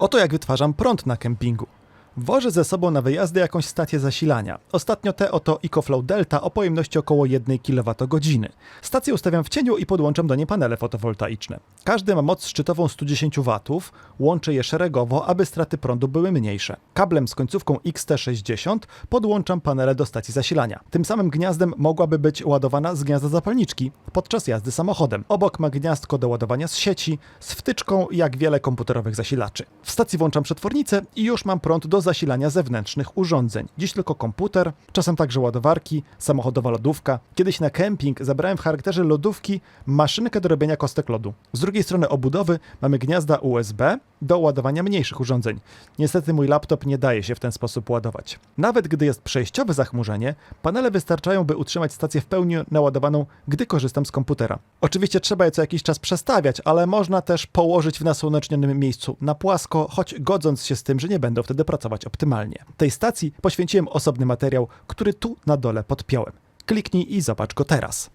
Oto jak wytwarzam prąd na kempingu. Wożę ze sobą na wyjazdy jakąś stację zasilania. Ostatnio te oto EcoFlow Delta o pojemności około 1 kWh. Stację ustawiam w cieniu i podłączam do niej panele fotowoltaiczne. Każdy ma moc szczytową 110 W, łączę je szeregowo, aby straty prądu były mniejsze. Kablem z końcówką XT60 podłączam panele do stacji zasilania. Tym samym gniazdem mogłaby być ładowana z gniazda zapalniczki podczas jazdy samochodem. Obok ma gniazdko do ładowania z sieci, z wtyczką jak wiele komputerowych zasilaczy. W stacji włączam przetwornicę i już mam prąd zasilania zewnętrznych urządzeń. Dziś tylko komputer, czasem także ładowarki, samochodowa lodówka. Kiedyś na kemping zabrałem w charakterze lodówki maszynkę do robienia kostek lodu. Z drugiej strony obudowy mamy gniazda USB do ładowania mniejszych urządzeń. Niestety mój laptop nie daje się w ten sposób ładować. Nawet gdy jest przejściowe zachmurzenie, panele wystarczają, by utrzymać stację w pełni naładowaną, gdy korzystam z komputera. Oczywiście trzeba je co jakiś czas przestawiać, ale można też położyć w nasłonecznionym miejscu na płasko, choć godząc się z tym, że nie będą wtedy pracować optymalnie. Tej stacji poświęciłem osobny materiał, który tu na dole podpiąłem. Kliknij i zobacz go teraz.